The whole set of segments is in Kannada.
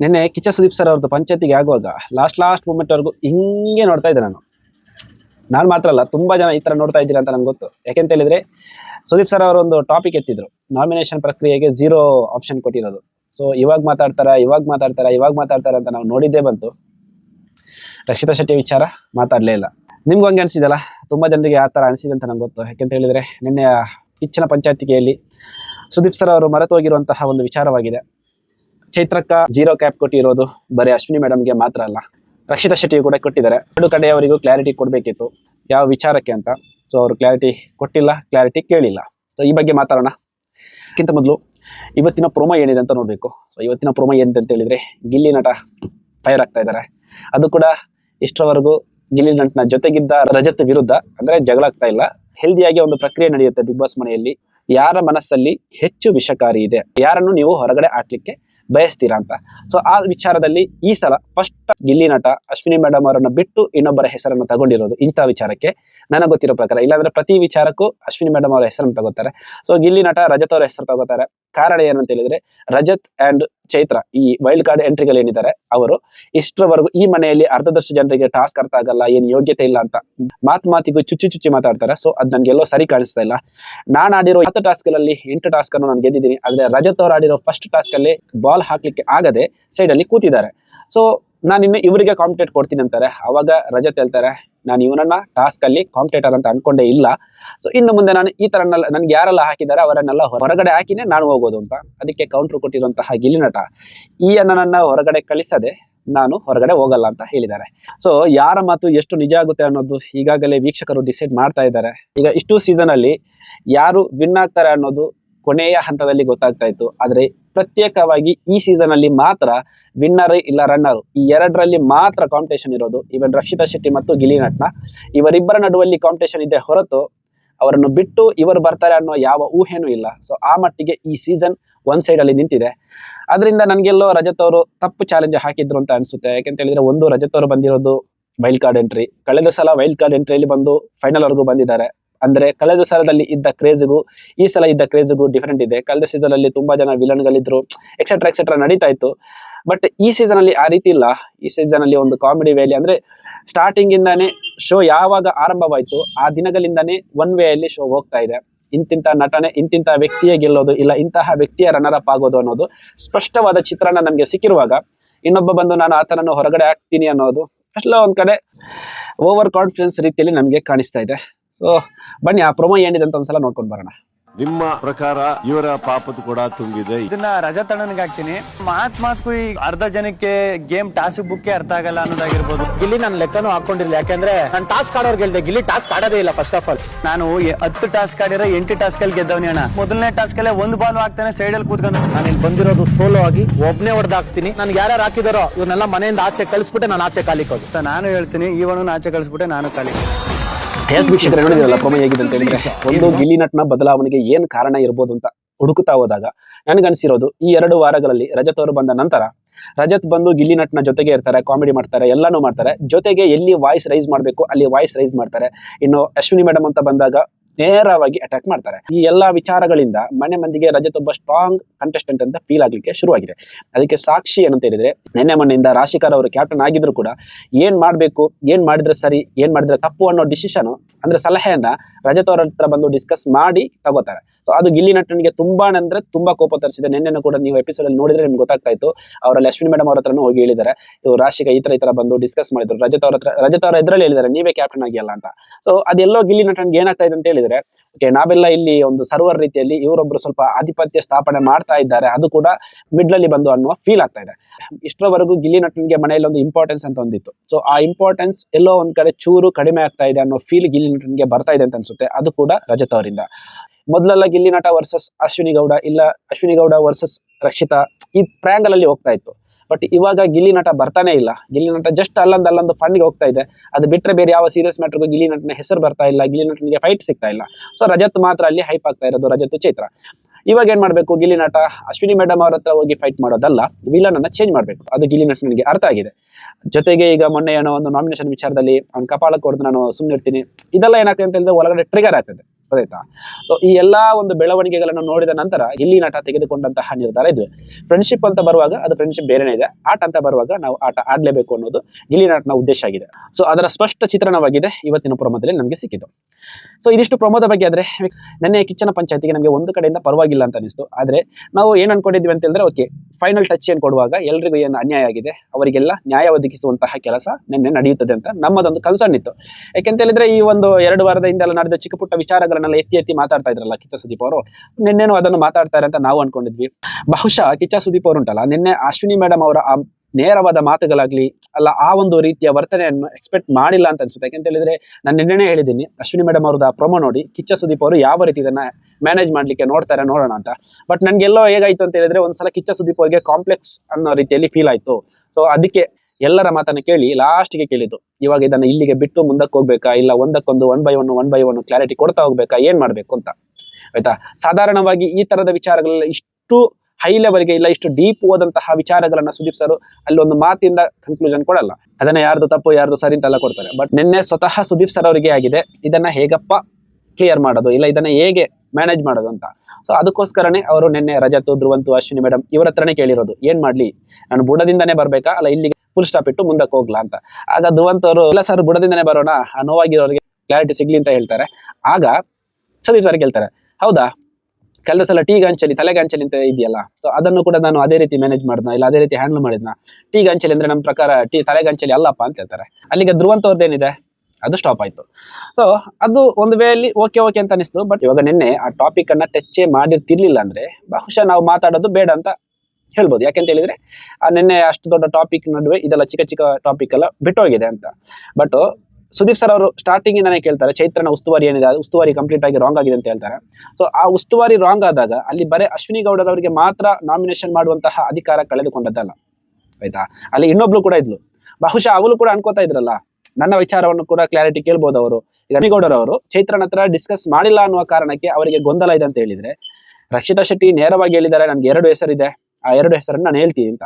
ನಿನ್ನೆ ಕಿಚ್ಚ ಸುದೀಪ್ ಸರ್ ಅವ್ರದ್ದು ಪಂಚಾಯತಿಗೆ ಆಗುವಾಗ ಲಾಸ್ಟ್ ಲಾಸ್ಟ್ ಮೂಮೆಂಟ್ವರೆಗೂ ಹಿಂಗೆ ನೋಡ್ತಾ ಇದ್ದೆ ನಾನು. ನಾನು ಮಾತ್ರ ಅಲ್ಲ, ತುಂಬ ಜನ ಈ ಥರ ನೋಡ್ತಾ ಇದ್ದೀರಾ ಅಂತ ನನಗೆ ಗೊತ್ತು. ಯಾಕೆಂತ ಹೇಳಿದ್ರೆ, ಸುದೀಪ್ ಸರ್ ಅವರು ಒಂದು ಟಾಪಿಕ್ ಎತ್ತಿದ್ರು. ನಾಮಿನೇಷನ್ ಪ್ರಕ್ರಿಯೆಗೆ ಝೀರೋ ಆಪ್ಷನ್ ಕೊಟ್ಟಿರೋದು. ಸೊ ಇವಾಗ ಮಾತಾಡ್ತಾರ ಇವಾಗ ಮಾತಾಡ್ತಾರ ಇವಾಗ ಮಾತಾಡ್ತಾರ ಅಂತ ನಾವು ನೋಡಿದ್ದೇ ಬಂತು. ರಕ್ಷಿತಾ ಶೆಟ್ಟಿ ವಿಚಾರ ಮಾತಾಡಲೇ ಇಲ್ಲ. ನಿಮ್ಗೆ ಹಂಗೆ ಅನಿಸಿದಲ್ಲ ತುಂಬ ಜನರಿಗೆ ಆ ಥರ ಅನಿಸಿದೆ ಅಂತ ನಂಗೆ ಗೊತ್ತು. ಯಾಕೆಂತ ಹೇಳಿದರೆ, ನಿನ್ನೆ ಕಿಚ್ಚನ ಪಂಚಾಯತಿಗೆಯಲ್ಲಿ ಸುದೀಪ್ ಸರ್ ಅವರು ಮರೆತು ಹೋಗಿರುವಂತಹ ಒಂದು ವಿಚಾರವಾಗಿದೆ. ಚೈತ್ರಕ್ಕ ಜೀರೋ ಕ್ಯಾಪ್ ಕೊಟ್ಟಿರೋದು ಬರೀ ಅಶ್ವಿನಿ ಮೇಡಮ್ಗೆ ಮಾತ್ರ ಅಲ್ಲ. ರಕ್ಷಿತಾ ಶೆಟ್ಟಿಗೆ ಕೂಡ ಕೊಟ್ಟಿದ್ದಾರೆ. ಎರಡು ಕಡೆಯವರಿಗೂ ಕ್ಲಾರಿಟಿ ಕೊಡಬೇಕಿತ್ತು. ಯಾವ ವಿಚಾರಕ್ಕೆ ಅಂತ? ಸೊ ಅವರು ಕ್ಲಾರಿಟಿ ಕೊಟ್ಟಿಲ್ಲ ಕ್ಲಾರಿಟಿ ಕೇಳಿಲ್ಲ. ಸೊ ಈ ಬಗ್ಗೆ ಮಾತಾಡೋಣ. ಕಿಂತ ಮೊದಲು ಇವತ್ತಿನ ಪ್ರೋಮೋ ಏನಿದೆ ಅಂತ ನೋಡಬೇಕು. ಸೊ ಇವತ್ತಿನ ಪ್ರೋಮೋ ಏನಿದೆ ಅಂತ ಹೇಳಿದ್ರೆ ಗಿಲ್ಲಿ ನಟ ಫೈರ್ ಆಗ್ತಾ ಇದ್ದಾರೆ. ಅದು ಕೂಡ ಇಷ್ಟರವರೆಗೂ ಗಿಲ್ಲಿ ನಟನ ಜೊತೆಗಿದ್ದ ರಜತ್ ವಿರುದ್ಧ ಅಂದರೆ ಜಗಳ ಆಗ್ತಾ ಇಲ್ಲ. ಹೆಲ್ದಿಯಾಗಿ ಒಂದು ಪ್ರಕ್ರಿಯೆ ನಡೆಯುತ್ತೆ ಬಿಗ್ ಬಾಸ್ ಮನೆಯಲ್ಲಿ. ಯಾರ ಮನಸ್ಸಲ್ಲಿ ಹೆಚ್ಚು ವಿಷಕಾರಿ ಇದೆ? ಯಾರನ್ನು ನೀವು ಹೊರಗಡೆ ಹಾಕ್ಲಿಕ್ಕೆ ಬಯಸ್ತೀರಾ ಅಂತ. ಸೊ ಆ ವಿಚಾರದಲ್ಲಿ ಈ ಸಲ ಫಸ್ಟ್ ಗಿಲ್ಲಿ ನಟ ಅಶ್ವಿನಿ ಮೇಡಮ್ ಅವರನ್ನ ಬಿಟ್ಟು ಇನ್ನೊಬ್ಬರ ಹೆಸರನ್ನು ತಗೊಂಡಿರೋದು ಇಂಥ ವಿಚಾರಕ್ಕೆ. ನನಗೆ ಗೊತ್ತಿರೋ ಪ್ರಕಾರ, ಇಲ್ಲಾಂದ್ರೆ ಪ್ರತಿ ವಿಚಾರಕ್ಕೂ ಅಶ್ವಿನಿ ಮೇಡಮ್ ಅವರ ಹೆಸರನ್ನು ತಗೋತಾರೆ. ಸೊ ಗಿಲ್ಲಿ ನಟ ರಜತ್ ಅವರ ಹೆಸರು ತಗೋತಾರೆ. ಕಾರಣ ಏನಂತ ಹೇಳಿದ್ರೆ ರಜತ್ ಅಂಡ್ ಚೈತ್ರ ಈ ವೈಲ್ಡ್ ಕಾರ್ಡ್ ಎಂಟ್ರಿಗಳು ಏನಿದ್ದಾರೆ, ಅವರು ಇಷ್ಟರವರೆಗೂ ಈ ಮನೆಯಲ್ಲಿ ಅರ್ಧದಷ್ಟು ಜನರಿಗೆ ಟಾಸ್ಕ್ ಅರ್ಥ ಆಗಲ್ಲ, ಏನು ಯೋಗ್ಯತೆ ಇಲ್ಲ ಅಂತ ಮಾತು ಮಾತಿಗೂ ಚುಚ್ಚಿ ಚುಚ್ಚಿ ಮಾತಾಡ್ತಾರೆ. ಸೊ ಅದು ನನಗೆಲ್ಲೋ ಸರಿ ಕಾಣಿಸ್ತಾ ಇಲ್ಲ. ನಾನು ಆಡಿರೋ ಹತ್ತು ಟಾಸ್ಕ್ಗಳಲ್ಲಿ ಎಂಟು ಟಾಸ್ಕ್ ಅನ್ನು ನಾನು ಗೆದ್ದಿದ್ದೀನಿ. ಆದರೆ ರಜತ್ ಅವರು ಆಡಿರೋ ಫಸ್ಟ್ ಟಾಸ್ಕ್ ಅಲ್ಲಿ ಬಾಲ್ ಹಾಕ್ಲಿಕ್ಕೆ ಆಗದೆ ಸೈಡಲ್ಲಿ ಕೂತಿದ್ದಾರೆ. ಸೊ ನಾನು ಇವರಿಗೆ ಕಾಂಪಿಟೇಟ್ ಕೊಡ್ತೀನಿ ಅಂತಾರೆ. ಅವಾಗ ರಜತ್ ಹೇಳ್ತಾರೆ ನಾನು ಇವನನ್ನ ಟಾಸ್ಕ್ ಅಲ್ಲಿ ಕಾಂಪಿಟೇಟರ್ ಅಂತ ಅನ್ಕೊಂಡೇ ಇಲ್ಲ. ಸೊ ಇನ್ನು ಮುಂದೆ ನಾನು ಈ ತರ ನನ್ಗೆ ಯಾರೆಲ್ಲ ಹಾಕಿದ್ದಾರೆ ಅವರನ್ನೆಲ್ಲ ಹೊರಗಡೆ ಹಾಕಿನೇ ನಾನು ಹೋಗೋದು ಅಂತ. ಅದಕ್ಕೆ ಕೌಂಟರ್ ಕೊಟ್ಟಿರುವಂತಹ ಗಿಲಿನಟ ನಟ, ಈ ಅಣ್ಣನನ್ನ ಹೊರಗಡೆ ಕಳಿಸದೆ ನಾನು ಹೊರಗಡೆ ಹೋಗಲ್ಲ ಅಂತ ಹೇಳಿದ್ದಾರೆ. ಸೊ ಯಾರ ಮಾತು ಎಷ್ಟು ನಿಜ ಆಗುತ್ತೆ ಅನ್ನೋದು ಈಗಾಗಲೇ ವೀಕ್ಷಕರು ಡಿಸೈಡ್ ಮಾಡ್ತಾ ಇದ್ದಾರೆ. ಈಗ ಇಷ್ಟು ಸೀಸನ್ ಅಲ್ಲಿ ಯಾರು ವಿನ್ ಆಗ್ತಾರೆ ಅನ್ನೋದು ಕೊನೆಯ ಹಂತದಲ್ಲಿ ಗೊತ್ತಾಗ್ತಾ ಇತ್ತು. ಆದ್ರೆ ಪ್ರತ್ಯೇಕವಾಗಿ ಈ ಸೀಸನ್ ಅಲ್ಲಿ ಮಾತ್ರ ವಿನ್ನರ್ ಇಲ್ಲ ರನ್ನರ್ ಈ ಎರಡರಲ್ಲಿ ಮಾತ್ರ ಕಾಂಪಿಟೇಷನ್ ಇರೋದು ಇವನ್ ರಕ್ಷಿತಾ ಶೆಟ್ಟಿ ಮತ್ತು ಗಿಲಿನಟ್ನ ಇವರಿಬ್ಬರ ನಡುವಲ್ಲಿ ಕಾಂಪಿಟೇಷನ್ ಇದೆ ಹೊರತು ಅವರನ್ನು ಬಿಟ್ಟು ಇವರು ಬರ್ತಾರೆ ಅನ್ನೋ ಯಾವ ಊಹೆನೂ ಇಲ್ಲ. ಸೊ ಆ ಮಟ್ಟಿಗೆ ಈ ಸೀಸನ್ ಒಂದ್ ಸೈಡ್ ಅಲ್ಲಿ ನಿಂತಿದೆ. ಅದರಿಂದ ನನ್ಗೆಲ್ಲೋ ರಜತ್ ಅವರು ತಪ್ಪು ಚಾಲೆಂಜ್ ಹಾಕಿದ್ರು ಅಂತ ಅನ್ಸುತ್ತೆ. ಯಾಕೆಂತ ಹೇಳಿದ್ರೆ ಒಂದು ರಜತ್ ಅವರು ಬಂದಿರೋದು ವೈಲ್ಡ್ ಕಾರ್ಡ್ ಎಂಟ್ರಿ ಕಳೆದ ಸಲ ವೈಲ್ಡ್ ಕಾರ್ಡ್ ಎಂಟ್ರಿಯಲ್ಲಿ ಬಂದು ಫೈನಲ್ ವರೆಗೂ ಬಂದಿದ್ದಾರೆ. ಅಂದ್ರೆ ಕಳೆದ ಸಲದಲ್ಲಿ ಇದ್ದ ಕ್ರೇಜ್ಗೂ ಈ ಸಲ ಇದ್ದ ಕ್ರೇಜ್ಗೂ ಡಿಫರೆಂಟ್ ಇದೆ. ಕಳೆದ ಸೀಸನ್ ಅಲ್ಲಿ ತುಂಬಾ ಜನ ವಿಲನ್ಗಳಿದ್ರು ಎಕ್ಸೆಟ್ರಾ ಎಕ್ಸೆಟ್ರಾ ನಡೀತಾ ಇತ್ತು. ಬಟ್ ಈ ಸೀಸನ್ ಅಲ್ಲಿ ಆ ರೀತಿ ಇಲ್ಲ. ಈ ಸೀಸನ್ ಅಲ್ಲಿ ಒಂದು ಕಾಮಿಡಿ ವೇಲಿ ಅಂದ್ರೆ ಸ್ಟಾರ್ಟಿಂಗ್ ಇಂದಾನೆ ಶೋ ಯಾವಾಗ ಆರಂಭವಾಯ್ತು, ಆ ದಿನಗಳಿಂದಾನೇ ಒನ್ ವೇ ಅಲ್ಲಿ ಶೋ ಹೋಗ್ತಾ ಇದೆ. ಇಂತಿಂತ ನಟನೆ, ಇಂತಿಂತ ವ್ಯಕ್ತಿಯೇ ಗೆಲ್ಲೋದು, ಇಲ್ಲ ಇಂತಹ ವ್ಯಕ್ತಿಯ ರನ್ನರ್ ಅಪ್ ಆಗೋದು ಅನ್ನೋದು ಸ್ಪಷ್ಟವಾದ ಚಿತ್ರಣ ನಮಗೆ ಸಿಕ್ಕಿರುವಾಗ, ಇನ್ನೊಬ್ಬ ಬಂದು ನಾನು ಆತನನ್ನು ಹೊರಗಡೆ ಹಾಕ್ತೀನಿ ಅನ್ನೋದು ಅಷ್ಟೆಲ್ಲ ಒಂದ್ ಕಡೆ ಓವರ್ ಕಾನ್ಫಿಡೆನ್ಸ್ ರೀತಿಯಲ್ಲಿ ನಮಗೆ ಕಾಣಿಸ್ತಾ ಇದೆ. ಸೊ ಬನ್ನಿ ಆ ಪ್ರೊಮೋ ಏನಿದೆ ಅಂತ ಒಂದ್ಸಲ ನೋಡ್ಕೊಂಡು ಬರೋಣ. ನಿಮ್ಮ ಪ್ರಕಾರ ಇವರ ಪಾಪದ ಕೂಡ ತುಂಬಿದೆ? ಇದನ್ನ ರಜಾ ತಣ್ಣನಿಗೆ ಹಾಕ್ತೀನಿ. ಮಾತ್ ಮಾತ್ಕು ಈ ಅರ್ಧ ಜನಕ್ಕೆ ಗೇಮ್ ಟಾಸ್ಕ್ ಬುಕ್ಕೇ ಅರ್ಥ ಆಗಲ್ಲ ಅನ್ನೋದಾಗಿರ್ಬೋದು. ಗಿಲ್ಲಿ ನಾನು ಲೆಕ್ಕನೂ ಹಾಕೊಂಡಿರ್ಲಿಲ್ಲ ಯಾಕಂದ್ರೆ ನಾನು ಟಾಸ್ಕ್ ಆಡೋರ್ಗೆ ಹೇಳ್ದೆ ಗಿಲ್ಲಿ ಟಾಸ್ಕ್ ಆಡೋದೇ ಇಲ್ಲ ಫಸ್ಟ್ ಆಫ್ ಆಲ್ ನಾನು ಎ- ಹತ್ತು ಟಾಸ್ಕ್ ಆಡಿರೋ ಎಂಟು ಟಾಸ್ಕ್ ಅಲ್ಲಿ ಗೆದ್ದವನಿ ಅಣ್ಣ. ಮೊದಲನೇ ಟಾಸ್ಕ್ ಅಲ್ಲೇ ಒಂದು ಬಾಲ್ ಹಾಕ್ತಾನೆ ಸೈಡ್ ಅಲ್ಲಿ ಕೂತ್ಕೊಂಡು. ನಾನು ಇಲ್ಲಿ ಬಂದಿರೋದು ಸೋಲೋ ಆಗಿ ಒಬ್ನೇ ಹೊಡೆದು ಹಾಕ್ತೀನಿ. ನನ್ಗೆ ಯಾರ್ಯಾರು ಹಾಕಿದಾರೋ ಇವನ್ನೆಲ್ಲ ಮನೆಯಿಂದ ಆಚೆ ಕಳಿಸ್ಬಿಟ್ಟೆ ನಾನು ಆಚೆ ಕಾಲಿಕೋದು ಅಂತ ನಾನು ಹೇಳ್ತೀನಿ ಇವನು ಆಚೆ ಕಳಿಸ್ಬಿಟ್ಟೆ ನಾನು ಕಾಲಿ ಎಸ್ ವೀಕ್ಷಕರೇ ನೋಡಿದ್ರಲ್ಲ ಪ್ರೊಮೋ ಹೇಗಿದೆ ಅಂತ ಹೇಳಿದ್ರೆ ಒಂದು ಗಿಲ್ಲಿ ನಟ್ನ ಬದಲಾವಣೆಗೆ ಏನ್ ಕಾರಣ ಇರ್ಬೋದು ಅಂತ ಹುಡುಕುತ್ತಾ ಹೋದಾಗ ನನಗನ್ಸಿರೋದು ಈ ಎರಡು ವಾರಗಳಲ್ಲಿ ರಜತ್ ಅವರು ಬಂದ ನಂತರ ರಜತ್ ಬಂದು ಗಿಲ್ಲಿ ನಟ್ನ ಜೊತೆಗೆ ಇರ್ತಾರೆ ಕಾಮಿಡಿ ಮಾಡ್ತಾರೆ ಎಲ್ಲಾನು ಮಾಡ್ತಾರೆ ಜೊತೆಗೆ ಎಲ್ಲಿ ವಾಯ್ಸ್ ರೈಸ್ ಮಾಡಬೇಕು ಅಲ್ಲಿ ವಾಯ್ಸ್ ರೈಸ್ ಮಾಡ್ತಾರೆ. ಇನ್ನು ಅಶ್ವಿನಿ ಮೇಡಮ್ ಅಂತ ಬಂದಾಗ ನೇರವಾಗಿ ಅಟ್ಯಾಕ್ ಮಾಡ್ತಾರೆ. ಈ ಎಲ್ಲಾ ವಿಚಾರಗಳಿಂದ ಮನೆ ಮಂದಿಗೆ ರಜತ್ ಒಬ್ಬ ಸ್ಟ್ರಾಂಗ್ ಕಂಟೆಸ್ಟೆಂಟ್ ಅಂತ ಫೀಲ್ ಆಗ್ಲಿಕ್ಕೆ ಶುರುವಾಗಿದೆ. ಅದಕ್ಕೆ ಸಾಕ್ಷಿ ಏನಂತ ಹೇಳಿದ್ರೆ, ನಿನ್ನೆ ಮೊನ್ನೆಯಿಂದ ರಾಶಿಕಾರ್ ಅವರು ಕ್ಯಾಪ್ಟನ್ ಆಗಿದ್ರು ಕೂಡ ಏನ್ ಮಾಡ್ಬೇಕು, ಏನ್ ಮಾಡಿದ್ರೆ ಸರಿ, ಏನ್ ಮಾಡಿದ್ರೆ ತಪ್ಪು ಅನ್ನೋ ಡಿಸಿಷನ್ ಅಂದ್ರೆ ಸಲಹೆಯನ್ನ ರಜತ್ ಅವರ ಹತ್ರ ಬಂದು ಡಿಸ್ಕಸ್ ಮಾಡಿ ತಗೋತಾರೆ. ಸೊ ಅದು ಗಿಲ್ಲಿ ನಟನಿಗೆ ತುಂಬಾ ಅಂದ್ರೆ ತುಂಬಾ ಕೋಪ ತರಿಸಿದೆ. ನಿನ್ನೆ ಕೂಡ ನೀವು ಎಪಿಸೋಡ್ ಅಲ್ಲಿ ನೋಡಿದ್ರೆ ನಿಮ್ಗೆ ಗೊತ್ತಾಗ್ತಾ ಇತ್ತು ಅವರಲ್ಲಿ ಅಶ್ವಿನಿ ಮೇಡಮ್ ಅವ್ರ ಹತ್ರನೂ ಹೋಗಿ ಹೇಳಿದ್ದಾರೆ. ಇವ್ರು ರಾಶಿಕ ಈ ತರ ಈ ತರ ಬಂದು ಡಿಸ್ಕಸ್ ಮಾಡಿದ್ರು. ರಜತ್ ಅವ್ರ ಹತ್ರ ರಜತ್ ಅವರ ಎದುರಲ್ಲಿ ಹೇಳಿದ್ದಾರೆ, ನೀವೇ ಕ್ಯಾಪ್ಟನ್ ಆಗಿಲ್ಲ ಅಂತ. ಸೊ ಅದೆಲ್ಲೋ ಗಿಲ್ಲಿ ನಟನ್ಗೆ ಏನಾಗ್ತಾ ಇದೆ ಅಂತ ಹೇಳಿದ್ರೆ ಓಕೆ ನಾವೆಲ್ಲ ಇಲ್ಲಿ ಒಂದು ಸರ್ವರ್ ರೀತಿಯಲ್ಲಿ ಇವರೊಬ್ರು ಸ್ವಲ್ಪ ಆಧಿಪತ್ಯ ಸ್ಥಾಪನೆ ಮಾಡ್ತಾ ಇದ್ದಾರೆ, ಅದು ಕೂಡ ಮಿಡ್ಲಲ್ಲಿ ಬಂದು ಅನ್ನುವ ಫೀಲ್ ಆಗ್ತಾ ಇದೆ. ಇಷ್ಟರವರೆಗೂ ಗಿಲ್ಲಿ ನಟನ್ಗೆ ಮನೆಯಲ್ಲಿ ಒಂದು ಇಂಪಾರ್ಟೆನ್ಸ್ ಅಂತ ಒಂದಿತ್ತು. ಸೊ ಆ ಇಂಪಾರ್ಟೆನ್ಸ್ ಎಲ್ಲೋ ಒಂದ್ ಕಡೆ ಚೂರು ಕಡಿಮೆ ಆಗ್ತಾ ಇದೆ ಅನ್ನೋ ಫೀಲ್ ಗಿಲ್ಲಿ ನಟನ್ಗೆ ಬರ್ತಾ ಇದೆ ಅಂತ ಅನ್ಸುತ್ತೆ. ಅದು ಕೂಡ ರಜತ ಅವರಿಂದ. ಮೊದಲೆಲ್ಲ ಗಿಲ್ಲಿ ನಟ ವರ್ಸಸ್ ಅಶ್ವಿನಿ ಗೌಡ, ಇಲ್ಲ ಅಶ್ವಿನಿ ಗೌಡ ವರ್ಸಸ್ ರಕ್ಷಿತಾ, ಈ ಟ್ರಯಾಂಗಲ್ ಅಲ್ಲಿ ಹೋಗ್ತಾ ಇತ್ತು. ಬಟ್ ಇವಾಗ ಗಿಲ್ಲಿ ನಟ ಬರ್ತಾನೆ ಇಲ್ಲ. ಗಿಲ್ಲಿ ನಟ ಜಸ್ಟ್ ಅಲ್ಲೊಂದು ಅಲ್ಲೊಂದು ಫಂಡ್ಗೆ ಹೋಗ್ತಾ ಇದೆ. ಅದು ಬಿಟ್ರೆ ಬೇರೆ ಯಾವ ಸೀರಿಯಸ್ ಮ್ಯಾಟ್ರಿಗೂ ಗಿಲ್ಲಿ ನಟನ ಹೆಸರು ಬರ್ತಾ ಇಲ್ಲ. ಗಿಲ್ಲಿ ನಟನಿಗೆ ಫೈಟ್ ಸಿಗ್ತಾ ಇಲ್ಲ. ಸೊ ರಜತ್ ಮಾತ್ರ ಅಲ್ಲಿ ಹೈಪ್ ಆಗ್ತಾ ಇರೋದು, ರಜತ್ ಚೈತ್ರ. ಇವಾಗ ಏನ್ ಮಾಡ್ಬೇಕು? ಗಿಲ್ಲಿ ನಟ ಅಶ್ವಿನಿ ಮೇಡಮ್ ಅವ್ರ ಹತ್ರ ಹೋಗಿ ಫೈಟ್ ಮಾಡೋದಲ್ಲ ವಿಲನ್ ಚೇಂಜ್ ಮಾಡ್ಬೇಕು. ಅದು ಗಿಲ್ಲಿ ನಟನಿಗೆ ಅರ್ಥ ಆಗಿದೆ. ಜೊತೆಗೆ ಈಗ ಮೊನ್ನೆ ಏನೋ ಒಂದು ನಾಮಿನೇಷನ್ ವಿಚಾರದಲ್ಲಿ ಅವ್ನ ಕಪಾಳಕ್ಕೆ ಹೊಡೆದು ನಾನು ಸುಮ್ಮನೆ ಇರ್ತೀನಿ ಇದೆಲ್ಲ ಏನಾಗ್ತದೆ ಅಂತ ಹೇಳಿದ್ರೆ ಒಳಗಡೆ ಟ್ರಿಗರ್ ಆಗ್ತದೆ. ಗೊತ್ತಾಯ್ತಾ ಸೊ ಈ ಎಲ್ಲಾ ಒಂದು ಬೆಳವಣಿಗೆಗಳನ್ನು ನೋಡಿದ ನಂತರ ಇಲ್ಲಿ ನಟ ತೆಗೆದುಕೊಂಡಂತಹ ನಿರ್ಧಾರ ಇದು ಫ್ರೆಂಡ್ಶಿಪ್ ಅಂತ ಬರುವಾಗ ಅದು ಫ್ರೆಂಡ್ಶಿಪ್ ಬೇರೆನೇ ಇದೆ. ಆಟ ಅಂತ ಬರುವಾಗ ನಾವು ಆಟ ಆಡ್ಲೇಬೇಕು ಅನ್ನೋದು ಗಿಲ್ಲಿ ನಟನ ಉದ್ದೇಶ ಆಗಿದೆ. ಸೊ ಅದರ ಸ್ಪಷ್ಟ ಚಿತ್ರಣವಾಗಿದೆ. ಇವತ್ತಿನ ಪ್ರಮೋದಲ್ಲಿ ನಮಗೆ ಸಿಕ್ಕಿತು ಸೊ ಇದಿಷ್ಟು ಪ್ರಮೋದ ಬಗ್ಗೆ ಆದ್ರೆ, ನೆನ್ನೆ ಕಿಚ್ಚನ ಪಂಚಾಯತಿಗೆ ನಮಗೆ ಒಂದು ಕಡೆಯಿಂದ ಪರವಾಗಿಲ್ಲ ಅಂತ ಅನಿಸ್ತು. ಆದ್ರೆ, ನಾವು ಏನ್ ಅನ್ಕೊಂಡಿದ್ವಿ ಅಂತ ಹೇಳಿದ್ರೆ ಓಕೆ ಫೈನಲ್ ಟಚ್ ಏನು ಕೊಡುವಾಗ ಎಲ್ರಿಗೂ ಏನು ಅನ್ಯಾಯ ಆಗಿದೆ, ಅವರಿಗೆಲ್ಲ ನ್ಯಾಯ ಒದಗಿಸುವಂತಹ ಕೆಲಸ ನಿನ್ನೆ ನಡೆಯುತ್ತದೆ ಅಂತ ನಮ್ಮದೊಂದು ಕನ್ಸರ್ನ್ ಇತ್ತು. ಯಾಕೆಂತ ಹೇಳಿದ್ರೆ ಈ ಒಂದು ಎರಡು ವಾರದ ಹಿಂದೆಲ್ಲ ನಡೆದ ಚಿಕ್ಕ ಪುಟ್ಟ ವಿಚಾರಗಳನ್ನೆಲ್ಲ ಎತ್ತಿ ಎತ್ತಿ ಮಾತಾಡ್ತಾ ಇದ್ರಲ್ಲ ಕಿಚ್ಚ ಸುದೀಪ್ ಅವರು, ನಿನ್ನೆನೂ ಅದನ್ನು ಮಾತಾಡ್ತಾರೆ ಅಂತ ನಾವು ಅನ್ಕೊಂಡಿದ್ವಿ. ಬಹುಶಃ ಕಿಚ್ಚ ಸುದೀಪ್ ಅವರು ಉಂಟಲ್ಲ, ನಿನ್ನೆ ಅಶ್ವಿನಿ ಮೇಡಮ್ ಅವರ ನೇರವಾದ ಮಾತುಗಳಾಗ್ಲಿ, ಅಲ್ಲ ಆ ಒಂದು ರೀತಿಯ ವರ್ತನೆಯನ್ನು ಎಕ್ಸ್ಪೆಕ್ಟ್ ಮಾಡಿಲ್ಲ ಅಂತ ಅನ್ಸುತ್ತೆ. ಯಾಕೆಂತ ಹೇಳಿದ್ರೆ, ನಾನು ನಿನ್ನೆ ಹೇಳಿದ್ದೀನಿ, ಅಶ್ವಿನಿ ಮೇಡಮ್ ಅವ್ರದ್ದು ಆ ಪ್ರೊಮೋ ನೋಡಿ, ಕಿಚ್ಚ ಸುದೀಪ್ ಅವರು ಯಾವ ರೀತಿ ಇದನ್ನ ಮ್ಯಾನೇಜ್ ಮಾಡ್ಲಿಕ್ಕೆ ನೋಡ್ತಾರೆ, ನೋಡೋಣ ಅಂತ. ಬಟ್ ನನಗೆಲ್ಲೋ ಹೇಗಾಯ್ತು ಅಂತ ಹೇಳಿದ್ರೆ ಒಂದ್ಸಲ ಕಿಚ್ಚ ಸುದೀಪ್ ಅವರಿಗೆ ಕಾಂಪ್ಲೆಕ್ಸ್ ಅನ್ನೋ ರೀತಿಯಲ್ಲಿ ಫೀಲ್ ಆಯಿತು. ಸೊ ಅದಕ್ಕೆ ಎಲ್ಲರ ಮಾತನ್ನ ಕೇಳಿ ಲಾಸ್ಟ್ಗೆ ಕೇಳಿದ್ದು. ಇವಾಗ ಇದನ್ನ ಇಲ್ಲಿಗೆ ಬಿಟ್ಟು ಮುಂದಕ್ಕೆ ಹೋಗ್ಬೇಕಾ? ಇಲ್ಲ ಒಂದಕ್ಕೊಂದು one by one one by one clarity ಕೊಡ್ತಾ ಹೋಗ್ಬೇಕಾ? ಏನ್ ಮಾಡ್ಬೇಕು ಅಂತ. ಆಯ್ತಾ? ಸಾಧಾರಣವಾಗಿ ಈ ತರದ ವಿಚಾರಗಳೆಲ್ಲ ಇಷ್ಟು ಹೈ ಲೆವೆಲ್ಗೆ ಇಲ್ಲ, ಇಷ್ಟು ಡೀಪ್ ಹೋದಂತಹ ವಿಚಾರಗಳನ್ನ ಸುದೀಪ್ ಸರ್ ಅಲ್ಲಿ ಒಂದು ಮಾತಿಂದ ಕನ್ಕ್ಲೂಷನ್ ಕೊಡಲ್ಲ. ಅದನ್ನ ಯಾರ್ದು ತಪ್ಪು, ಯಾರ್ದು ಸರಿ ಅಂತೆಲ್ಲ ಕೊಡ್ತಾರೆ. ಬಟ್ ನಿನ್ನೆ ಸ್ವತಃ ಸುದೀಪ್ ಸರ್ ಅವರಿಗೆ ಆಗಿದೆ, ಇದನ್ನ ಹೇಗಪ್ಪ ಕ್ಲಿಯರ್ ಮಾಡೋದು ಇಲ್ಲ ಇದನ್ನ ಹೇಗೆ ಮ್ಯಾನೇಜ್ ಮಾಡೋದು ಅಂತ. ಸೊ ಅದಕ್ಕೋಸ್ಕರನೇ ಅವರು ನಿನ್ನೆ ರಜತ್ ಧ್ರುವಂತು, ಅಶ್ವಿನಿ ಮೇಡಮ್ ಇವರ ಹತ್ರನೇ ಕೇಳಿರೋದು. ಏನ್ ಮಾಡ್ಲಿ? ನಾನು ಬುಡದಿಂದನೇ ಬರ್ಬೇಕಾ? ಅಲ್ಲ ಇಲ್ಲಿಗೆ ಫುಲ್ ಸ್ಟಾಪ್ ಇಟ್ಟು ಮುಂದಕ್ಕೆ ಹೋಗ್ಲಾ ಅಂತ. ಆಗ ಧ್ರುವಂತ್ ಅವರು ಇಲ್ಲ ಸರ್ ಬುಡದಿಂದನೇ ಬರೋಣ. ಆ ನೋವಾಗಿರೋರಿಗೆ ಕ್ಲಾರಿಟಿ ಸಿಗ್ಲಿ ಅಂತ ಹೇಳ್ತಾರೆ. ಆಗ ಸದೀಪ್ ಸರ್ ಕೇಳ್ತಾರೆ, ಹೌದಾ? ಕೆಲವು ಸಲ ಟೀ ಗಾಂಚಲಿ, ತಲೆ ಗಂಚಲಿ ಅಂತ ಇದೆಯಲ್ಲ? ಸೊ ಅದನ್ನು ಕೂಡ ನಾನು ಅದೇ ರೀತಿ ಮ್ಯಾನೇಜ್ ಮಾಡಿದ್ನ? ಇಲ್ಲ, ಅದೇ ರೀತಿ ಹ್ಯಾಂಡಲ್ ಮಾಡಿದ್ನ? ಟೀ ಗಾಂಚಲಿ ಅಂದ್ರೆ ನಮ್ಮ ಪ್ರಕಾರ ಟೀ ತಲೆ ಗಂಚಲಿ ಅಲ್ಲಪ್ಪ ಅಂತ ಹೇಳ್ತಾರೆ. ಅಲ್ಲಿಗೆ ಧ್ರುವಂತ ಅವ್ರದ್ದೇನಿದೆ ಅದು ಸ್ಟಾಪ್ ಆಯ್ತು. ಸೊ ಅದು ಒಂದು ವೇಯಲ್ಲಿ ಓಕೆ ಓಕೆ ಅಂತ ಅನಿಸ್ತು. ಬಟ್ ಇವಾಗ ನಿನ್ನೆ ಆ ಟಾಪಿಕ್ ಅನ್ನ ಟಚ್ಚೇ ಮಾಡಿರ್ತಿರ್ಲಿಲ್ಲ ಅಂದ್ರೆ ಬಹುಶಃ ನಾವು ಮಾತಾಡೋದು ಬೇಡ ಅಂತ ಹೇಳ್ಬೋದು. ಯಾಕೆಂತ ಹೇಳಿದ್ರೆ, ಆ ನಿನ್ನೆ ಅಷ್ಟು ದೊಡ್ಡ ಟಾಪಿಕ್ ನಡುವೆ ಇದೆಲ್ಲ ಚಿಕ್ಕ ಚಿಕ್ಕ ಟಾಪಿಕ್ ಎಲ್ಲ ಬಿಟ್ಟೋಗಿದೆ ಅಂತ. ಬಟ್ ಸುದೀಪ್ ಸರ್ ಅವರು ಸ್ಟಾರ್ಟಿಂಗ್ ನನಗೆ ಕೇಳ್ತಾರೆ, ಚೈತ್ರನ ಉಸ್ತುವಾರಿ ಏನಿದೆ, ಅದು ಉಸ್ತುವಾರಿ ಕಂಪ್ಲೀಟ್ ಆಗಿ ರಾಂಗ್ ಆಗಿದೆ ಅಂತ ಹೇಳ್ತಾರೆ. ಸೊ ಆ ಉಸ್ತುವಾರಿ ರಾಂಗ್ ಆದಾಗ ಅಲ್ಲಿ ಬರೀ ಅಶ್ವಿನಿ ಗೌಡರವರಿಗೆ ಮಾತ್ರ ನಾಮಿನೇಷನ್ ಮಾಡುವಂತಹ ಅಧಿಕಾರ ಕಳೆದುಕೊಂಡದ್ದಲ್ಲ. ಆಯ್ತಾ? ಅಲ್ಲಿ ಇನ್ನೊಬ್ಳು ಕೂಡ ಇದ್ಲು. ಬಹುಶಃ ಅವಳು ಕೂಡ ಅನ್ಕೋತಾ ಇದ್ರಲ್ಲ. ನನ್ನ ವಿಚಾರವನ್ನು ಕೂಡ ಕ್ಲಾರಿಟಿ ಕೇಳ್ಬೋದು ಅವರು. ಈಗ ಅನಿಗೌಡರವರು ಚೈತ್ರನ ಹತ್ರ ಡಿಸ್ಕಸ್ ಮಾಡಿಲ್ಲ ಅನ್ನುವ ಕಾರಣಕ್ಕೆ ಅವರಿಗೆ ಗೊಂದಲ ಇದೆ ಅಂತ ಹೇಳಿದ್ರೆ, ರಕ್ಷಿತಾ ಶೆಟ್ಟಿ ನೇರವಾಗಿ ಹೇಳಿದ್ದಾರೆ, ನನ್ಗೆ ಎರಡು ಹೆಸರಿದೆ. ಆ ಎರಡು ಹೆಸರನ್ನ ನಾನು ಹೇಳ್ತೀನಿ ಅಂತ.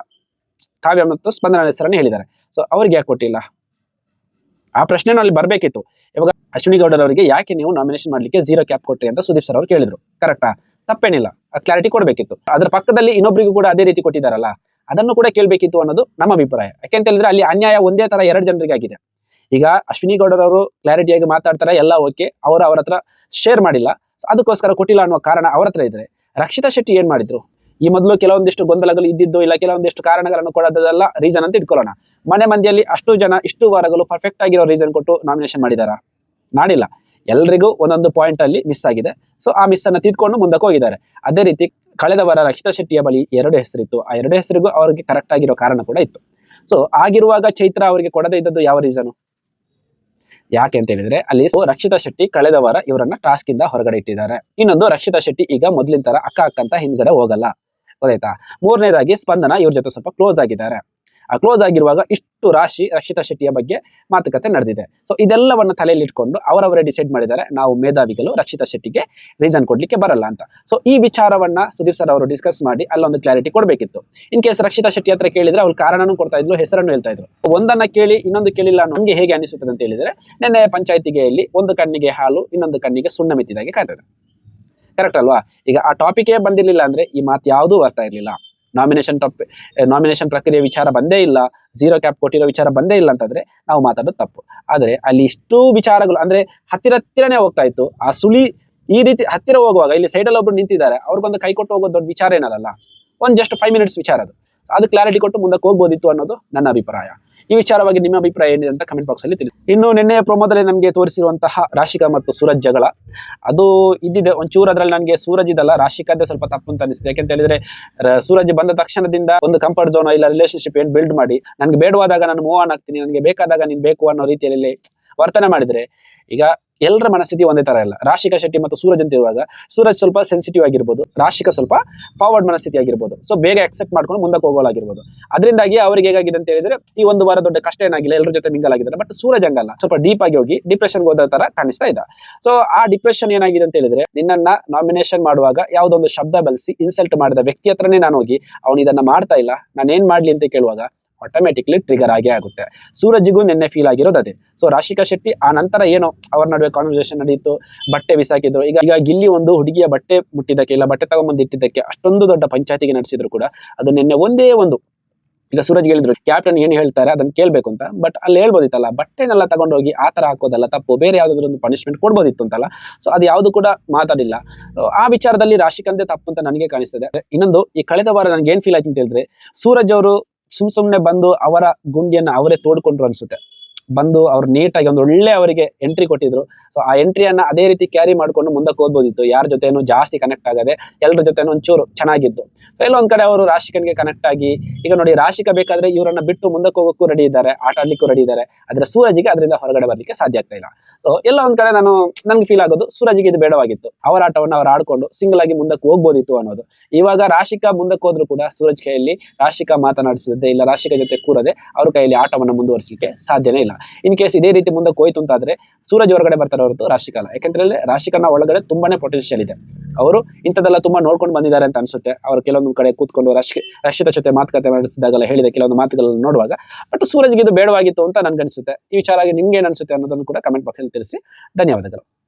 ಕಾವ್ಯ ಮತ್ತು ಸ್ಪಂದನ ಹೆಸರನ್ನು ಹೇಳಿದ್ದಾರೆ. ಸೊ ಅವ್ರಿಗೆ ಯಾಕೆ ಕೊಟ್ಟಿಲ್ಲ? ಆ ಪ್ರಶ್ನೆನೂ ಅಲ್ಲಿ ಬರಬೇಕಿತ್ತು. ಇವಾಗ ಅಶ್ವಿನಿ ಗೌಡರವರಿಗೆ ಯಾಕೆ ನೀವು ನಾಮಿನೇಷನ್ ಮಾಡ್ಲಿಕ್ಕೆ ಜೀರೋ ಕ್ಯಾಪ್ ಕೊಟ್ಟಿ ಅಂತ ಸುದೀಪ್ ಸರ್ ಅವರು ಕೇಳಿದ್ರು. ಕರೆಕ್ಟಾ ತಪ್ಪೇನಿಲ್ಲ. ಆ ಕ್ಲಾರಿಟಿ ಕೊಡಬೇಕಿತ್ತು. ಅದ್ರ ಪಕ್ಕದಲ್ಲಿ ಇನ್ನೊಬ್ರಿಗೂ ಕೂಡ ಅದೇ ರೀತಿ ಕೊಟ್ಟಿದ್ದಾರಲ್ಲ, ಅದನ್ನು ಕೂಡ ಕೇಳಬೇಕಿತ್ತು ಅನ್ನೋದು ನಮ್ಮ ಅಭಿಪ್ರಾಯ. ಯಾಕೆಂತ ಹೇಳಿದ್ರೆ ಅಲ್ಲಿ ಅನ್ಯಾಯ ಒಂದೇ ತರ ಎರಡು ಜನರಿಗೆ ಆಗಿದೆ ಈಗ ಅಶ್ವಿನಿ ಗೌಡರವರು ಕ್ಲಾರಿಟಿಯಾಗಿ ಮಾತಾಡ್ತಾರೆ, ಎಲ್ಲ ಓಕೆ ಅವರು ಅವ್ರ ಹತ್ರ ಶೇರ್ ಮಾಡಿಲ್ಲ. ಸೊ ಅದಕ್ಕೋಸ್ಕರ ಕೊಟ್ಟಿಲ್ಲ ಅನ್ನುವ ಕಾರಣ ಅವ್ರ ಹತ್ರ ಇದ್ರೆ. ರಕ್ಷಿತಾ ಶೆಟ್ಟಿ ಏನ್ ಮಾಡಿದ್ರು? ಈ ಮೊದಲು ಕೆಲವೊಂದಿಷ್ಟು ಗೊಂದಲಗಳು ಇದ್ದಿದ್ದು ಇಲ್ಲ, ಕೆಲವೊಂದಿಷ್ಟು ಕಾರಣಗಳನ್ನು ಕೊಡೋದೆಲ್ಲ ರೀಸನ್ ಅಂತ ಇಟ್ಕೊಳ್ಳೋಣ. ಮನೆ ಮಂದಿಯಲ್ಲಿ ಅಷ್ಟು ಜನ ಇಷ್ಟು ವಾರಗಳು ಪರ್ಫೆಕ್ಟ್ ಆಗಿರೋ ರೀಸನ್ ಕೊಟ್ಟು ನಾಮಿನೇಷನ್ ಮಾಡಿದಾರ? ಮಾಡಿಲ್ಲ. ಎಲ್ರಿಗೂ ಒಂದೊಂದು ಪಾಯಿಂಟ್ ಅಲ್ಲಿ ಮಿಸ್ ಆಗಿದೆ. ಸೊ ಆ ಮಿಸ್ ಅನ್ನ ತಿದ್ಕೊಂಡು ಮುಂದಕ್ಕೆ ಹೋಗಿದ್ದಾರೆ. ಅದೇ ರೀತಿ ಕಳೆದ ವಾರ ರಕ್ಷಿತಾ ಶೆಟ್ಟಿಯ ಬಳಿ ಎರಡು ಹೆಸರಿತ್ತು. ಆ ಎರಡು ಹೆಸರಿಗೂ ಅವರಿಗೆ ಕರೆಕ್ಟ್ ಆಗಿರೋ ಕಾರಣ ಕೂಡ ಇತ್ತು. ಸೊ ಆಗಿರುವಾಗ ಚೈತ್ರ ಅವರಿಗೆ ಕೊಡದೇ ಇದ್ದದ್ದು ಯಾವ ರೀಸನ್ ಯಾಕೆ ಅಂತ ಹೇಳಿದ್ರೆ ಅಲ್ಲಿ ರಕ್ಷಿತಾ ಶೆಟ್ಟಿ ಕಳೆದ ವಾರ ಇವರನ್ನ ಟಾಸ್ಕ್ ಇಂದ ಹೊರಗಡೆ ಇಟ್ಟಿದ್ದಾರೆ. ಇನ್ನೊಂದು ರಕ್ಷಿತಾ ಶೆಟ್ಟಿ ಈಗ ಮೊದಲಿನ ತರ ಅಕ್ಕ ಅಕ್ಕಂತ ಹಿಂದ್ಗಡೆ ಹೋಗಲ್ಲ. ಗೊತ್ತಾಯ್ತಾ? ಮೂರನೇದಾಗಿ ಸ್ಪಂದನ ಇವ್ರ ಜೊತೆ ಸ್ವಲ್ಪ ಕ್ಲೋಸ್ ಆಗಿದ್ದಾರೆ. ಕ್ಲೋಸ್ ಆಗಿರುವಾಗ ಇಷ್ಟು ರಾಶಿ ರಕ್ಷಿತಾ ಶೆಟ್ಟಿಯ ಬಗ್ಗೆ ಮಾತುಕತೆ ನಡೆದಿದೆ. ಸೊ ಇದೆಲ್ಲವನ್ನ ತಲೆಯಲ್ಲಿ ಇಟ್ಕೊಂಡು ಅವರವರೇ ಡಿಸೈಡ್ ಮಾಡಿದ್ದಾರೆ, ನಾವು ಮೇಧಾವಿಗಳು ರಕ್ಷಿತಾ ಶೆಟ್ಟಿಗೆ ರೀಸನ್ ಕೊಡ್ಲಿಕ್ಕೆ ಬರಲ್ಲ ಅಂತ. ಸೊ ಈ ವಿಚಾರವನ್ನ ಸುದೀಪ್ ಸರ್ ಅವರು ಡಿಸ್ಕಸ್ ಮಾಡಿ ಅಲ್ಲೊಂದು ಕ್ಲಾರಿಟಿ ಕೊಡಬೇಕಿತ್ತು. ಇನ್ ಕೇಸ್ ರಕ್ಷಿತಾ ಶೆಟ್ಟಿ ಹತ್ರ ಕೇಳಿದ್ರೆ ಅವ್ರು ಕಾರಣನೂ ಕೊಡ್ತಾ ಇದ್ರು ಹೆಸರನ್ನು ಹೇಳ್ತಾ ಇದ್ರು. ಒಂದನ್ನ ಕೇಳಿ, ಇನ್ನೊಂದು ಕೇಳಿಲ್ಲ ನಮ್ಗೆ ಹೇಗೆ ಅನಿಸುತ್ತದೆ ಅಂತ ಹೇಳಿದ್ರೆ, ನಿನ್ನೆ ಪಂಚಾಯತಿಗೆ ಇಲ್ಲಿ ಒಂದು ಕಣ್ಣಿಗೆ ಹಾಲು, ಇನ್ನೊಂದು ಕಣ್ಣಿಗೆ ಸುಣ್ಣ ಮೆತ್ತಿದಾಗೆ ಕಾಯ್ತದೆ. ಕರೆಕ್ಟ್ ಅಲ್ವಾ? ಈಗ ಆ ಟಾಪಿಕೇ ಬಂದಿರಲಿಲ್ಲ ಅಂದ್ರೆ ಈ ಮಾತು ಯಾವುದೂ ಬರ್ತಾ ಇರಲಿಲ್ಲ. ನಾಮಿನೇಷನ್ ಟಾಪ್ ನಾಮಿನೇಷನ್ ಪ್ರಕ್ರಿಯೆ ವಿಚಾರ ಬಂದೇ ಇಲ್ಲ ಝೀರೋ ಕ್ಯಾಪ್ ಕೊಟ್ಟಿರೋ ವಿಚಾರ ಬಂದೇ ಇಲ್ಲ ಅಂತಂದ್ರೆ ನಾವು ಮಾತಾಡೋದು ತಪ್ಪು. ಆದರೆ ಅಲ್ಲಿ ಇಷ್ಟು ವಿಚಾರಗಳು, ಅಂದ್ರೆ ಹತ್ತಿರ ಹತ್ತಿರನೇ ಹೋಗ್ತಾ ಇತ್ತು. ಆ ಸುಳಿ ಈ ರೀತಿ ಹತ್ತಿರ ಹೋಗುವಾಗ, ಇಲ್ಲಿ ಸೈಡಲ್ಲಿ ಒಬ್ರು ನಿಂತಿದ್ದಾರೆ, ಅವ್ರಿಗೊಂದು ಕೈ ಕೊಟ್ಟು ಹೋಗೋ ದೊಡ್ಡ ವಿಚಾರ ಏನಲ್ಲ, ಒಂದು ಜಸ್ಟ್ ಫೈವ್ ಮಿನಿಟ್ಸ್ ವಿಚಾರ ಅದು. ಅದು ಕ್ಲಾರಿಟಿ ಕೊಟ್ಟು ಮುಂದಕ್ಕೆ ಹೋಗ್ಬೋದಿತ್ತು ಅನ್ನೋದು ನನ್ನ ಅಭಿಪ್ರಾಯ. ಈ ವಿಚಾರವಾಗಿ ನಿಮ್ಮ ಅಭಿಪ್ರಾಯ ಏನಿದೆ ಅಂತ ಕಮೆಂಟ್ ಬಾಕ್ಸ್ ಅಲ್ಲಿ ತಿಳಿಸಿ. ಇನ್ನು ನಿನ್ನೆ ಪ್ರೊಮೋದಲ್ಲಿ ನಮಗೆ ತೋರಿಸಿರುವಂತಹ ರಾಶಿಕಾ ಮತ್ತು ಸೂರಜ್ ಜಗಳ. ಅದು ಇದ್ದಿದೆ, ಒಂಚೂರು ಅದ್ರಲ್ಲಿ ನನಗೆ ಸೂರಜ್ ಇದಲ್ಲ, ರಾಶಿಕಾದ್ದೇ ಸ್ವಲ್ಪ ತಪ್ಪು ಅಂತ ಅನಿಸ್ತು. ಯಾಕೆಂತ ಹೇಳಿದ್ರೆ ಸೂರಜ್ ಬಂದ ತಕ್ಷಣದಿಂದ ಒಂದು ಕಂಫರ್ಟ್ ಝೋನ್ ಇಲ್ಲ ರಿಲೇಶನ್ಶಿಪ್ ಏನ್ ಬಿಲ್ಡ್ ಮಾಡಿ, ನನ್ಗೆ ಬೇಡವಾದಾಗ ನಾನು ಮೂವ್ ಆನ್ ಆಗ್ತೀನಿ, ನನಗೆ ಬೇಕಾದಾಗ ನೀನ್ ಬೇಕು ಅನ್ನೋ ರೀತಿಯಲ್ಲಿ ವರ್ತನೆ ಮಾಡಿದ್ರೆ, ಈಗ ಎಲ್ಲರ ಮನಸ್ಥಿತಿ ಒಂದೇ ತರ ಇಲ್ಲ. ರಾಶಿಕಾ ಶೆಟ್ಟಿ ಮತ್ತು ಸೂರಜ್ ಅಂತ ಇರುವಾಗ ಸೂರಜ್ ಸ್ವಲ್ಪ ಸೆನ್ಸಿಟಿವ್ ಆಗಿರ್ಬೋದು, ರಾಶಿಕಾ ಸ್ವಲ್ಪ ಫಾರ್ವರ್ಡ್ ಮನಸ್ಥಿತಿ ಆಗಿರ್ಬೋದು. ಸೊ ಬೇಗ ಅಕ್ಸೆಪ್ಟ್ ಮಾಡ್ಕೊಂಡು ಮುಂದಕ್ಕೆ ಹೋಗೋಲಾಗಿರ್ಬೋದು ಅದರಿಂದಾಗಿ ಅವ್ರಿಗೆ ಹೇಗಾಗಿದೆ ಅಂತ ಹೇಳಿದ್ರೆ, ಈ ಒಂದು ವಾರ ದೊಡ್ಡ ಕಷ್ಟ ಏನಾಗಿಲ್ಲ ಎಲ್ಲರ ಜೊತೆ ಮಿಂಗಲ್ ಆಗಿದ್ದಾರೆ. ಬಟ್ ಸೂರಜ್ ಹಂಗಲ್ಲ. ಸ್ವಲ್ಪ ಡೀಪ್ ಆಗಿ ಹೋಗಿ ಡಿಪ್ರೆಷನ್ಗೆ ಹೋದ ತರ ಕಾಣಿಸ್ತಾ ಇದ್ದ ಸೊ ಆ ಡಿಪ್ರೆಷನ್ ಏನಾಗಿದೆ ಅಂತ ಹೇಳಿದ್ರೆ, ನಿನ್ನನ್ನ ನಾಮಿನೇಷನ್ ಮಾಡುವಾಗ ಯಾವುದೊಂದು ಶಬ್ದ ಬಳಸಿ ಇನ್ಸಲ್ಟ್ ಮಾಡಿದ ವ್ಯಕ್ತಿ ಹತ್ರನೇ ನಾನು ಹೋಗಿ, ಅವನು ಇದನ್ನ ಮಾಡ್ತಾ ಇಲ್ಲ. ನಾನು ಏನ್ ಮಾಡ್ಲಿ? ಅಂತ ಕೇಳುವಾಗ ಆಟೋಮೆಟಿಕ್ಲಿ ಟ್ರಿಗರ್ ಆಗೇ ಆಗುತ್ತೆ. ಸೂರಜ್ಗೂ ನಿನ್ನೆ ಫೀಲ್ ಆಗಿರೋದು ಅದೇ. ಸೊ ರಾಶಿಕಾ ಶೆಟ್ಟಿ, ಆ ನಂತರ ಏನೋ ಅವ್ರ ನಡುವೆ ಕಾನ್ವರ್ಸೇಷನ್ ನಡೆಯಿತು ಬಟ್ಟೆ ಬಿಸಾಕಿದ್ರು. ಈಗ ಈಗ ಗಿಲ್ಲಿ ಒಂದು ಹುಡುಗಿಯ ಬಟ್ಟೆ ಮುಟ್ಟಿದ್ದಕ್ಕೆ ಇಲ್ಲ, ಬಟ್ಟೆ ತಗೊಂಬಂದು ಇಟ್ಟಿದ್ದಕ್ಕೆ ಅಷ್ಟೊಂದು ದೊಡ್ಡ ಪಂಚಾಯತಿಗೆ ನಡೆಸಿದ್ರು ಕೂಡ, ಅದು ನಿನ್ನೆ ಒಂದೇ ಒಂದು. ಈಗ ಸೂರಜ್ ಹೇಳಿದ್ರು ಕ್ಯಾಪ್ಟನ್ ಏನು ಹೇಳ್ತಾರೆ? ಅದನ್ನ ಕೇಳಬೇಕು ಅಂತ. ಬಟ್ ಅಲ್ಲಿ ಹೇಳ್ಬೋದಿತ್ತಲ್ಲ, ಬಟ್ಟೆನೆಲ್ಲ ತಗೊಂಡೋಗಿ ಆ ಥರ ಹಾಕೋದಲ್ಲ, ತಪ್ಪು. ಬೇರೆ ಯಾವ್ದಾದ್ರು ಒಂದು ಪನಿಷ್ಮೆಂಟ್ ಕೊಡ್ಬೋದಿತ್ತು ಅಂತಲ್ಲ ಸೊ ಅದು ಯಾವುದು ಕೂಡ ಮಾತಾಡಿಲ್ಲ. ಆ ವಿಚಾರದಲ್ಲಿ ರಾಶಿಕಂದೇ ತಪ್ಪು ಅಂತ ನನಗೆ ಕಾಣಿಸ್ತದೆ. ಇನ್ನೊಂದು, ಈ ಕಳೆದ ವಾರ ನನಗೆ ಏನು ಫೀಲ್ ಆಯ್ತು ಅಂತ ಹೇಳಿದ್ರೆ, ಸೂರಜ್ ಅವರು ಸುಮ್ ಸುಮ್ನೆ ಬಂದು ಅವರ ಗುಂಡಿಯನ್ನ ಅವರೇ ತೋಡ್ಕೊಂಡ್ರು ಅನ್ಸುತ್ತೆ. ಬಂದು ಅವ್ರು ನೀಟಾಗಿ ಒಂದು ಒಳ್ಳೆ ಅವರಿಗೆ ಎಂಟ್ರಿ ಕೊಟ್ಟಿದ್ರು. ಸೊ ಆ ಎಂಟ್ರಿಯನ್ನ ಅದೇ ರೀತಿ ಕ್ಯಾರಿ ಮಾಡ್ಕೊಂಡು ಮುಂದಕ್ಕೆ ಹೋಗ್ಬೋದಿತ್ತು. ಯಾರ ಜೊತೆನೂ ಜಾಸ್ತಿ ಕನೆಕ್ಟ್ ಆಗದೆ ಎಲ್ಲರ ಜೊತೆನೂ ಒಂಚೂರು ಚೆನ್ನಾಗಿತ್ತು. ಸೊ ಎಲ್ಲೊಂದ್ ಕಡೆ ಅವರು ರಾಶಿಕನ್ಗೆ ಕನೆಕ್ಟ್ ಆಗಿ, ಈಗ ನೋಡಿ ರಾಶಿಕ ಬೇಕಾದ್ರೆ ಇವರನ್ನ ಬಿಟ್ಟು ಮುಂದಕ್ಕೆ ಹೋಗೋಕ್ಕೂ ರೆಡಿ ಇದ್ದಾರೆ, ಆಟ ಆಡ್ಲಿಕ್ಕೂ ರೆಡಿ ಇದ್ದಾರೆ. ಆದ್ರೆ ಸೂರಜ್ಗೆ ಅದರಿಂದ ಹೊರಗಡೆ ಬರ್ಲಿಕ್ಕೆ ಸಾಧ್ಯ ಆಗ್ತಾ ಇಲ್ಲ. ಸೊ ಎಲ್ಲ ಒಂದ್ ಕಡೆ ನಾನು ನಂಗೆ ಫೀಲ್ ಆಗೋದು ಸೂರಜ್ಗೆ ಇದು ಬೇಡವಾಗಿತ್ತು. ಅವರ ಆಟವನ್ನು ಅವ್ರು ಆಡ್ಕೊಂಡು ಸಿಂಗಲ್ ಆಗಿ ಮುಂದಕ್ಕೆ ಹೋಗ್ಬೋದಿತ್ತು ಅನ್ನೋದು. ಇವಾಗ ರಾಶಿಕಾ ಮುಂದಕ್ಕೆ ಹೋದ್ರು ಕೂಡ ಸೂರಜ್ ಕೈಯಲ್ಲಿ ರಾಶಿಕಾ ಮಾತನಾಡಿಸದೆ ಇಲ್ಲ, ರಾಶಿಕಾ ಜೊತೆ ಕೂರದೆ ಅವ್ರ ಕೈಯಲ್ಲಿ ಆಟವನ್ನು ಮುಂದುವರಿಸಲಿಕ್ಕೆ ಸಾಧ್ಯನೇ ಇಲ್ಲ. ಇನ್ ಕೇಸ್ ಇದೇ ರೀತಿ ಮುಂದಕ್ಕೆ ಹೋಯ್ತು ಅಂತಾದ್ರೆ ಸೂರಜ್ ಹೊರಗಡೆ ಬರ್ತಾರೆ ಹೊರತು ರಾಶಿಕಾಲ. ಯಾಕಂದ್ರೆ ರಾಶಿಕನ ಒಳಗಡೆ ತುಂಬಾನೇ ಪೊಟೆನ್ಷಿಯಲ್ ಇದೆ. ಅವರು ಇಂಥದ್ದೆಲ್ಲ ತುಂಬಾ ನೋಡ್ಕೊಂಡು ಬಂದಿದ್ದಾರೆ ಅಂತ ಅನ್ಸುತ್ತೆ. ಅವರು ಕೆಲವೊಂದು ಕಡೆ ಕೂತ್ಕೊಂಡು ರಾಶಿ ರಕ್ಷಿತ ಜೊತೆ ಮಾತುಕತೆ ನಡೆಸಿದಾಗಲ್ಲ ಹೇಳಿದ ಕೆಲವೊಂದು ಮಾತುಗಳನ್ನು ನೋಡುವಾಗ. ಬಟ್ ಸೂರಜ್ಗೆ ಇದು ಬೇಡವಾಗಿತ್ತು ಅಂತ ನನ್ಗೆ ಅನ್ಸುತ್ತೆ ಈ ವಿಚಾರ ನಿಮ್ಗೆ ಏನ್ ಅನ್ಸುತ್ತೆ ಅನ್ನೋದನ್ನು ಕೂಡ ಕಮೆಂಟ್ ಬಾಕ್ಸಲ್ಲಿ ತಿಳಿಸಿ. ಧನ್ಯವಾದಗಳು.